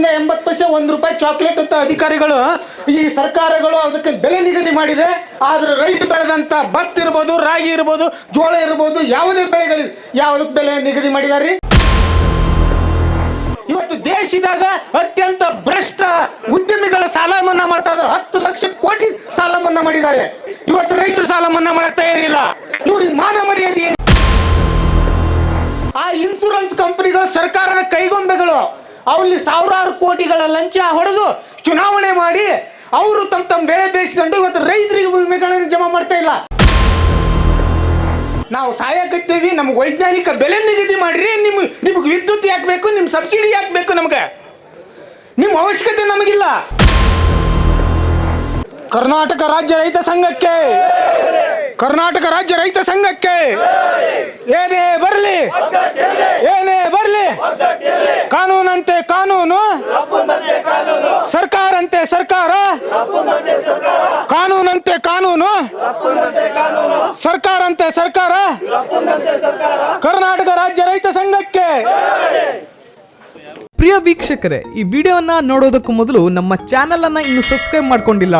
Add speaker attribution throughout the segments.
Speaker 1: ಎಪ್ಪತ್ತೈದರಿಂದ ಎಂಬತ್ತು ಪೈಸೆ, ಒಂದು ರೂಪಾಯಿ ಚಾಕ್ಲೇಟ್ ಅಂತ ಅಧಿಕಾರಿಗಳು ಈ ಸರ್ಕಾರಗಳು ಅದಕ್ಕೆ ಬೆಲೆ ನಿಗದಿ ಮಾಡಿದೆ. ಆದ್ರೆ ರೈತ ಬೆಳೆದಂತ ಭತ್ತ ಇರ್ಬೋದು, ರಾಗಿ ಇರ್ಬೋದು, ಜೋಳ ಇರ್ಬೋದು, ಯಾವುದೇ ಬೆಳೆಗಳು ಯಾವುದಕ್ಕೆ ಬೆಲೆ ನಿಗದಿ ಮಾಡಿದಾರೆ ಇವತ್ತು ದೇಶದಾಗ ಅತ್ಯಂತ ಭ್ರಷ್ಟ ಉದ್ಯಮಿಗಳ ಸಾಲ ಮನ್ನಾ ಮಾಡ್ತಾ ಇದ್ದಾರೆ. ಹತ್ತು ಲಕ್ಷ ಕೋಟಿ ಸಾಲ ಮನ್ನಾ ಮಾಡಿದ್ದಾರೆ. ಇವತ್ತು ರೈತರು ಸಾಲ ಮನ್ನಾ ಮಾಡಕ್ ತಯಾರಿಲ್ಲ ಇವ್ರಿಗೆ ಮಾನ ಮರ್ಯಾದೆ ಆ ಇನ್ಸೂರೆನ್ಸ್ ಕಂಪನಿಗಳು ಸರ್ಕಾರದ ಕೈಗೊಂಬೆಗಳು. ಅಲ್ಲಿ ಸಾವಿರಾರು ಕೋಟಿಗಳ ಲಂಚ ಹೊಡೆದು ಚುನಾವಣೆ ಮಾಡಿ ಅವರು ತಮ್ಮ ತಮ್ಮ ಬೆಳೆ ಬೇಯಿಸ್ಕೊಂಡು ಇವತ್ತು ರೈತರಿಗೆ ವಿಮೆಗಳನ್ನು ಜಮಾ ಮಾಡ್ತಾ ಇಲ್ಲ. ನಾವು ಸಾಯಕತ್ತೀವಿ, ನಮ್ಗೆ ವೈಜ್ಞಾನಿಕ ಬೆಲೆ ನಿಗದಿ ಮಾಡಿರಿ, ನಿಮ್ ನಿಮ್ಗೆ ವಿದ್ಯುತ್ ಯಾಕೆ ಬೇಕು ನಿಮ್ಮ ಸಬ್ಸಿಡಿ ಯಾಕೆ ಬೇಕು ನಮ್ಗೆ? ನಿಮ್ಮ ಅವಶ್ಯಕತೆ ನಮಗಿಲ್ಲ. ಕರ್ನಾಟಕ ರಾಜ್ಯ ರೈತ ಸಂಘಕ್ಕೆ ಕರ್ನಾಟಕ ರಾಜ್ಯ ರೈತ ಸಂಘಕ್ಕೆ. ಏನೇ ಬರಲಿ ಏನೇ ಬರಲಿ, ಕಾನೂನಂತೆ ಕಾನೂನು, ಸರ್ಕಾರಂತೆ ಸರ್ಕಾರ, ಕಾನೂನಂತೆ ಕಾನೂನು, ಸರ್ಕಾರಂತೆ ಸರ್ಕಾರ, ಕರ್ನಾಟಕ ರಾಜ್ಯ ರೈತ ಸಂಘಕ್ಕೆ.
Speaker 2: ಪ್ರಿಯ ವೀಕ್ಷಕರೇ, ಈ ವಿಡಿಯೋವನ್ನ ನೋಡೋದಕ್ಕೂ ಮೊದಲು ನಮ್ಮ ಚಾನೆಲ್ ಅನ್ನ ಇನ್ನು ಸಬ್ಸ್ಕ್ರೈಬ್ ಮಾಡ್ಕೊಂಡಿಲ್ಲ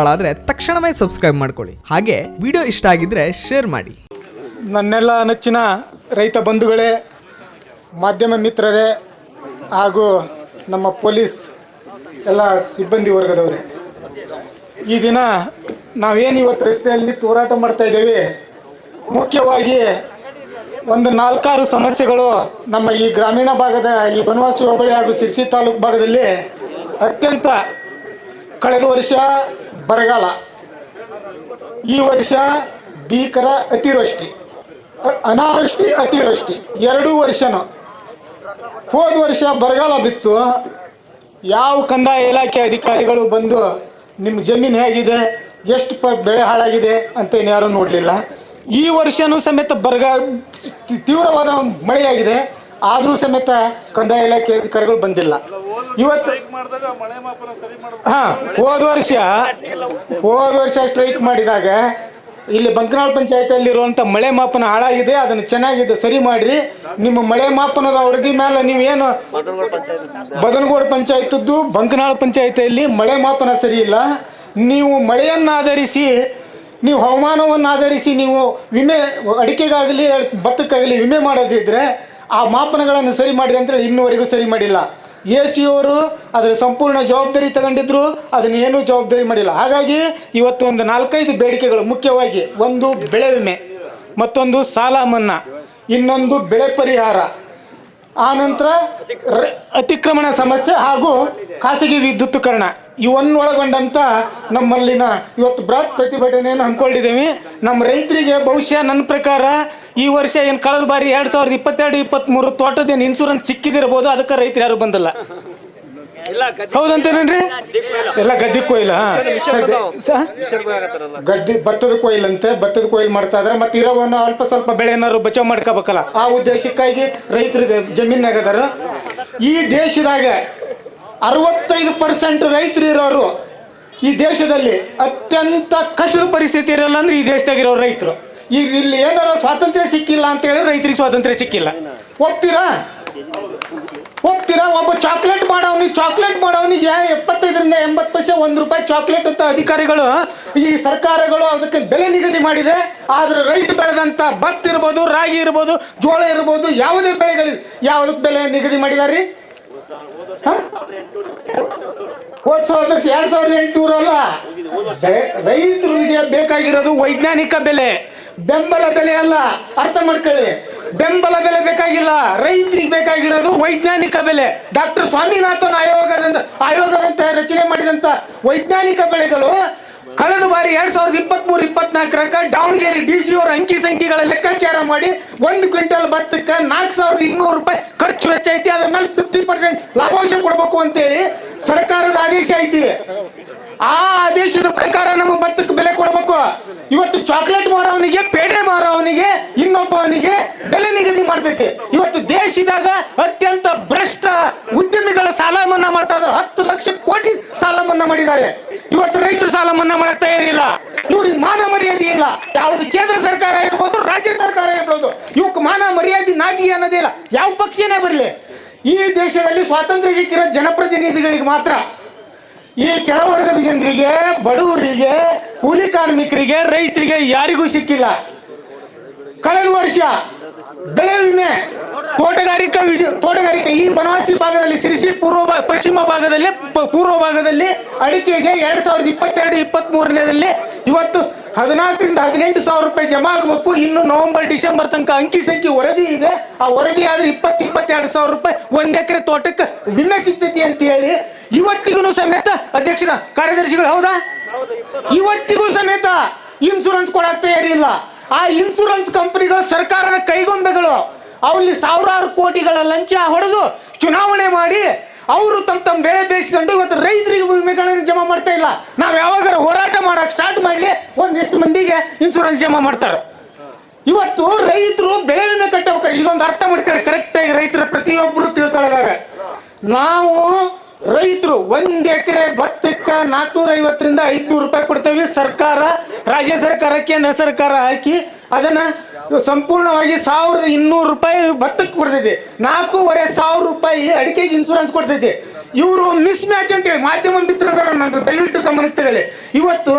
Speaker 2: ತಕ್ಷಣವೇ ಸಬ್ಸ್ಕ್ರೈಬ್ ಮಾಡ್ಕೊಳ್ಳಿ. ಹಾಗೆ ವಿಡಿಯೋ ಇಷ್ಟ ಆಗಿದ್ರೆ ಶೇರ್ ಮಾಡಿ.
Speaker 1: ನನ್ನೆಲ್ಲ ನೆಚ್ಚಿನ ರೈತ ಬಂಧುಗಳೇ, ಮಾಧ್ಯಮ ಮಿತ್ರರೇ ಹಾಗೂ ನಮ್ಮ ಪೊಲೀಸ್ ಎಲ್ಲ ಸಿಬ್ಬಂದಿ ವರ್ಗದವರೇ, ಈ ದಿನ ನಾವೇನು ಇವತ್ತು ರಸ್ತೆಯಲ್ಲಿ ಹೋರಾಟ ಮಾಡ್ತಾ ಇದ್ದೇವೆ, ಮುಖ್ಯವಾಗಿ ಒಂದು ನಾಲ್ಕಾರು ಸಮಸ್ಯೆಗಳು ನಮ್ಮ ಈ ಗ್ರಾಮೀಣ ಭಾಗದ ಈ ಬನವಾಸಿ ಹೋಬಳಿ ಹಾಗೂ ಸಿರ್ಸಿ ತಾಲೂಕು ಭಾಗದಲ್ಲಿ ಅತ್ಯಂತ ಕಳೆದ ವರ್ಷ ಬರಗಾಲ. ಈ ವರ್ಷ ಭೀಕರ ಅತಿವೃಷ್ಟಿ. ಅನಾವೃಷ್ಟಿ, ಅತಿವೃಷ್ಟಿ. ಎರಡೂ ವರ್ಷನೂ. ಹೋದ ವರ್ಷ ಬರಗಾಲ ಬಿತ್ತು. ಯಾವ ಕಂದಾಯ ಇಲಾಖೆ ಅಧಿಕಾರಿಗಳು ಬಂದು ನಿಮ್ಮ ಜಮೀನು ಹೇಗಿದೆ? ಎಷ್ಟು ಬೆಳೆ ಹಾಳಾಗಿದೆ? ಅಂತ ಏನು ಯಾರೂ ನೋಡಲಿಲ್ಲ. ಈ ವರ್ಷನೂ ಸಮೇತ ಬರಗ ತೀವ್ರವಾದ ಮಳೆಯಾಗಿದೆ. ಆದರೂ ಸಮೇತ ಕಂದಾಯ ಇಲಾಖೆ ಅಧಿಕಾರಿಗಳು ಬಂದಿಲ್ಲ. ಇವತ್ತು ಹಾ, ಹೋದ ವರ್ಷ ಹೋದ ವರ್ಷ ಸ್ಟ್ರೈಕ್ ಮಾಡಿದಾಗ ಇಲ್ಲಿ ಬಂಕನಾಳ್ ಪಂಚಾಯತಿಯಲ್ಲಿರುವಂಥ ಮಳೆ ಮಾಪನ ಹಾಳಾಗಿದೆ, ಅದನ್ನು ಚೆನ್ನಾಗಿದೆ, ಸರಿ ಮಾಡ್ರಿ. ನಿಮ್ಮ ಮಳೆ ಮಾಪನದ ವರದಿ ಮೇಲೆ ನೀವೇನು ಬದನಗೋಡು ಪಂಚಾಯತದ್ದು, ಬಂಕನಾಳ್ ಪಂಚಾಯತಿಯಲ್ಲಿ ಮಳೆ ಮಾಪನ ಸರಿ ಇಲ್ಲ. ನೀವು ಮಳೆಯನ್ನು ಆಧರಿಸಿ ನೀವು ಹವಾಮಾನವನ್ನು ಆಧರಿಸಿ ನೀವು ವಿಮೆ ಅಡಿಕೆಗಾಗಲಿ, ಭತ್ತಕ್ಕಾಗಲಿ ವಿಮೆ ಮಾಡೋದಿದ್ದರೆ ಆ ಮಾಪನಗಳನ್ನು ಸರಿ ಮಾಡಿರಿ ಅಂತೇಳಿ ಇನ್ನೂವರೆಗೂ ಸರಿ ಮಾಡಿಲ್ಲ. ಎ ಸಿ ಅವರು ಅದರ ಸಂಪೂರ್ಣ ಜವಾಬ್ದಾರಿ ತಗೊಂಡಿದ್ರು, ಅದನ್ನು ಏನೂ ಜವಾಬ್ದಾರಿ ಮಾಡಿಲ್ಲ. ಹಾಗಾಗಿ ಇವತ್ತು ಒಂದು ನಾಲ್ಕೈದು ಬೇಡಿಕೆಗಳು ಮುಖ್ಯವಾಗಿ, ಒಂದು ಬೆಳೆ ವಿಮೆ, ಮತ್ತೊಂದು ಸಾಲ ಮನ್ನಾ, ಇನ್ನೊಂದು ಬೆಳೆ ಪರಿಹಾರ. ಆನಂತರ ಅತಿಕ್ರಮಣ ಸಮಸ್ಯೆ ಹಾಗೂ ಖಾಸಗಿ ವಿದ್ಯುತ್ಕರಣ. ಇವನ್ನೊಳಗೊಂಡಂತ ನಮ್ಮಲ್ಲಿನ ಇವತ್ತು ಬೃಹತ್ ಪ್ರತಿಭಟನೆಯನ್ನು ಹಮ್ಮಿಕೊಂಡಿದ್ದೇವೆ. ನಮ್ಮ ರೈತರಿಗೆ ಬಹುಶಃ ನನ್ನ ಪ್ರಕಾರ ಈ ವರ್ಷ ಏನು ಕಳೆದ ಬಾರಿ ಎರಡು ಸಾವಿರದ ಇಪ್ಪತ್ತೆರಡು ಇಪ್ಪತ್ಮೂರು ತೋಟದ ಏನು ಇನ್ಸೂರೆನ್ಸ್ ಸಿಕ್ಕಿದಿರ್ಬೋದು ಅದಕ್ಕೆ ರೈತರು ಯಾರು ಬಂದಿಲ್ಲ. ಹೌದಂತೇನೇನ್ರಿ? ಎಲ್ಲ ಗದ್ದೆ ಕೊಯ್ಲ ಗದ್ದೆ ಭತ್ತದ ಕೊಯ್ಲಂತೆ ಭತ್ತದ ಕೊಯ್ಲ್ ಮಾಡ್ತಾ ಇದ್ರೆ ಮತ್ತೆ ಇರೋವನ್ನ ಅಲ್ಪ ಸ್ವಲ್ಪ ಬೆಳೆ ಏನಾದ್ರು ಬಚಾವ್ ಮಾಡ್ಕೋಬೇಕಲ್ಲ. ಆ ಉದ್ದೇಶಕ್ಕಾಗಿ ರೈತರಿಗೆ ಜಮೀನಾಗದಾರ ಈ ದೇಶದಾಗ ಅರವತ್ತೈದು ಪರ್ಸೆಂಟ್ ರೈತರು ಇರೋರು ಈ ದೇಶದಲ್ಲಿ ಅತ್ಯಂತ ಕಷ್ಟದ ಪರಿಸ್ಥಿತಿ ಇರಲ್ಲ ಅಂದ್ರೆ ಈ ದೇಶದಾಗ ಇರೋ ರೈತರು. ಈಗ ಇಲ್ಲಿ ಏನಾರ ಸ್ವಾತಂತ್ರ್ಯ ಸಿಕ್ಕಿಲ್ಲ ಅಂತ ಹೇಳಿ ರೈತರಿಗೆ ಸ್ವಾತಂತ್ರ್ಯ ಸಿಕ್ಕಿಲ್ಲ. ಒಪ್ತೀರಾ? ಒಪ್ತೀರಾ? ಒಬ್ಬ ಚಾಕ್ಲೇಟ್ ಮಾಡೋನಿಗೆ ಚಾಕ್ಲೇಟ್ ಮಾಡೋನಿಗೆ ಎಪ್ಪತ್ತೈದರಿಂದ ಎಂಬತ್ತು ಪೈಸೆ ಒಂದು ರೂಪಾಯಿ ಚಾಕ್ಲೇಟ್ ಅಂತ ಅಧಿಕಾರಿಗಳು ಈ ಸರ್ಕಾರಗಳು ಅದಕ್ಕೆ ಬೆಲೆ ನಿಗದಿ ಮಾಡಿದೆ. ಆದ್ರೆ ರೈತ ಬೆಳೆದಂತ ಭತ್ತ ಇರ್ಬೋದು, ರಾಗಿ ಇರ್ಬೋದು, ಜೋಳ ಇರ್ಬೋದು, ಯಾವುದೇ ಬೆಳೆಗಳು ಯಾವುದಕ್ಕೆ ಬೆಲೆ ನಿಗದಿ ಮಾಡಿದಾರೆ ಹೋದ್ ಸಾವಿರದ ಎರಡ್ ಸಾವಿರದ ಎಂಟುನೂರು ಅಲ್ಲ? ರೈತರಿಗೆ ಬೇಕಾಗಿರೋದು ವೈಜ್ಞಾನಿಕ ಬೆಲೆ. ಬೆಂಬಲ ಬೆಲೆ ಅಲ್ಲ. ಅರ್ಥ ಮಾಡ್ಕೊಳ್ಳಿ. ಬೆಂಬಲ ಬೆಲೆ ಬೇಕಾಗಿಲ್ಲ. ರೈತರಿಗೆ ಬೇಕಾಗಿರೋದು ವೈಜ್ಞಾನಿಕ ಬೆಲೆ. ಡಾಕ್ಟರ್ ಸ್ವಾಮಿನಾಥನ್ ಆಯೋಗದಿಂದ ಆಯೋಗದಂತ ರಚನೆ ಮಾಡಿದಂತ ವೈಜ್ಞಾನಿಕ ಬೆಳೆಗಳು ಕಳೆದ ಬಾರಿ ಎರಡ್ ಸಾವಿರದ ಇಪ್ಪತ್ತ್ ಮೂರು ಇಪ್ಪತ್ನಾಲ್ಕರ ದಾವಣಗೆರೆ ಡಿ ಸಿ ಅವರ ಅಂಕಿ ಸಂಖ್ಯೆಗಳ ಲೆಕ್ಕಾಚಾರ ಮಾಡಿ ಒಂದು ಕ್ವಿಂಟಲ್ ಭತ್ತಕ್ಕೆ ನಾಲ್ಕು ಸಾವಿರದ ಇನ್ನೂರು ರೂಪಾಯಿ ಖರ್ಚು ವೆಚ್ಚ ಐತಿ ಅದ್ರ ಮೇಲೆ ಫಿಫ್ಟಿ ಪರ್ಸೆಂಟ್ ಲಾಭಾಂಶ ಕೊಡಬೇಕು ಅಂತೇಳಿ ಸರ್ಕಾರದ ಆದೇಶ ಐತಿ. ಆ ಆದೇಶದ ಪ್ರಕಾರ ನಮ್ಮ ಭತ್ತಕ್ಕೆ ಬೆಲೆ ಕೊಡಬೇಕು. ಇವತ್ತು ಚಾಕ್ಲೇಟ್ ಮಾರೋವನಿಗೆ, ಪೇಡೆ ಮಾರೋವನಿಗೆ, ಇನ್ನೊಬ್ಬವನಿಗೆ ಬೆಲೆ ನಿಗದಿ ಮಾಡ್ತೈತಿ. ಇವತ್ತು ದೇಶದಾಗ ಅತ್ಯಂತ ಭ್ರಷ್ಟ ಉದ್ಯಮಿಗಳ ಸಾಲ ಮನ್ನಾ ಮಾಡ್ತಾ ಇದ್ದಾರೆ. ಹತ್ತು ಲಕ್ಷ ಕೋಟಿ ಸಾಲ ಮನ್ನಾ ಮಾಡಿದ್ದಾರೆ. ಇವತ್ತು ರೈತರು ಸಾಲ ಮನ್ನಾ ಮಾಡಕ್ ತಯಾರಿಲ್ಲ ಇವ್ರಿಗೆ ಮಾನ ಮರ್ಯಾದೆ ಇಲ್ಲ. ಯಾವುದು ಕೇಂದ್ರ ಸರ್ಕಾರ ಇರ್ಬೋದು, ರಾಜ್ಯ ಸರ್ಕಾರ ಇರ್ಬೋದು ಇವಕ್ಕೆ ಮಾನ ಮರ್ಯಾದೆ ಅನ್ನೋದೇ ಇಲ್ಲ. ಯಾವ ಪಕ್ಷನೇ ಬರಲಿ? ಈ ದೇಶದಲ್ಲಿ ಸ್ವಾತಂತ್ರ್ಯ ಸಿಕ್ಕಿರೋ ಜನಪ್ರತಿನಿಧಿಗಳಿಗೆ ಮಾತ್ರ ಈ ಕೆಳವರ್ಗದ ಜನರಿಗೆ, ಬಡವರಿಗೆ, ಕೂಲಿ ಕಾರ್ಮಿಕರಿಗೆ, ರೈತರಿಗೆ ಯಾರಿಗೂ ಸಿಕ್ಕಿಲ್ಲ. ಕಳೆದ ವರ್ಷ ಬೆಳೆ ವಿಮೆ ತೋಟಗಾರಿಕಾ ತೋಟಗಾರಿಕೆ ಈ ಬನವಾಸಿ ಭಾಗದಲ್ಲಿ ಸಿರಿಸಿ, ಪೂರ್ವ ಪಶ್ಚಿಮ ಭಾಗದಲ್ಲಿ ಪೂರ್ವ ಭಾಗದಲ್ಲಿ ಅಡಿಕೆಗೆ ಎರಡ್ ಸಾವಿರದ ಇಪ್ಪತ್ತೆರಡು ಇಪ್ಪತ್ತ್ ಮೂರನೇದಲ್ಲಿ ಇವತ್ತು ಹದಿನಾಲ್ಕರಿಂದ ಹದಿನೆಂಟು ಸಾವಿರ ರೂಪಾಯಿ ಜಮಾ ಆಗಬೇಕು ಇನ್ನು ನವೆಂಬರ್, ಡಿಸೆಂಬರ್ ತನಕ ಅಂಕಿ ಸಂಖ್ಯೆ ವರದಿ ಇದೆ. ಆ ವರದಿ ಆದ್ರೆ ಇಪ್ಪತ್ತು, ಇಪ್ಪತ್ತೆರಡು ಸಾವಿರ ರೂಪಾಯಿ ಒಂದು ಎಕರೆ ತೋಟಕ್ಕೆ ವಿಮೆ ಸಿಗ್ತೈತಿ ಅಂತ ಹೇಳಿ ಇವತ್ತಿಗೂ ಸಮೇತ, ಅಧ್ಯಕ್ಷರ, ಕಾರ್ಯದರ್ಶಿಗಳು ಹೌದಾ? ಇವತ್ತಿಗೂ ಸಮೇತ ಇನ್ಸೂರೆನ್ಸ್ ಕೊಡಕ್ ತಯಾರಿಲ್ಲ. ಆ ಇನ್ಸೂರೆನ್ಸ್ ಕಂಪನಿಗಳು ಸರ್ಕಾರದ ಕೈಗೊಂಬೆಗಳು ಅವಲ್ಲಿ ಸಾವಿರಾರು ಕೋಟಿಗಳ ಲಂಚ ಹೊಡೆದು ಚುನಾವಣೆ ಮಾಡಿ ಅವರು ತಮ್ಮ ತಮ್ಮ ಬೆಳೆ ಬೇಯಿಸ್ಕೊಂಡು ಇವತ್ತು ರೈತರಿಗೆ ವಿಮೆಗಳನ್ನು ಜಮಾ ಮಾಡ್ತಾ ಇಲ್ಲ. ನಾವು ಯಾವಾಗಾರ ಹೋರಾಟ ಮಾಡಕ್ ಸ್ಟಾರ್ಟ್ ಮಾಡಲಿ, ಒಂದಿಷ್ಟು ಮಂದಿಗೆ ಇನ್ಸೂರೆನ್ಸ್ ಜಮಾ ಮಾಡ್ತಾರೆ. ಇವತ್ತು ರೈತರು ಬೆಳೆ ವಿಮೆ ಕಟ್ಟಬೇಕು ಇದೊಂದು ಅರ್ಥ ಮಾಡ್ಕೊಳ್ಳಿ ಕರೆಕ್ಟಾಗಿ ರೈತರ ಪ್ರತಿಯೊಬ್ಬರು ತಿಳ್ಕೊಳ್ಳೋದಾರೆ ನಾವು ರೈತರು ಒಂದ್ ಎಕರೆ ಭತ್ತಕ್ಕೆ ನಾಲ್ಕನೂರ ಐವತ್ತರಿಂದ ಐದ್ನೂರು ರೂಪಾಯಿ ಕೊಡ್ತೇವೆ. ಸರ್ಕಾರ, ರಾಜ್ಯ ಸರ್ಕಾರ, ಕೇಂದ್ರ ಸರ್ಕಾರ ಹಾಕಿ ಅದನ್ನ ಸಂಪೂರ್ಣವಾಗಿ ಸಾವಿರದ ಇನ್ನೂರು ರೂಪಾಯಿ ಭತ್ತಕ್ಕೆ ಕೊಡ್ತೈತಿ. ನಾಲ್ಕೂವರೆ ಸಾವಿರ ರೂಪಾಯಿ ಅಡಿಕೆಗೆ ಇನ್ಸೂರೆನ್ಸ್ ಕೊಡ್ತೈತಿ. ಇವರು ಮಿಸ್ ಮ್ಯಾಚ್ ಅಂತೇಳಿ ಮಾಧ್ಯಮ ಮಿತ್ರದಾರ ನಂದು, ದಯವಿಟ್ಟು ಗಮನಕ್ಕೆ ಇವತ್ತು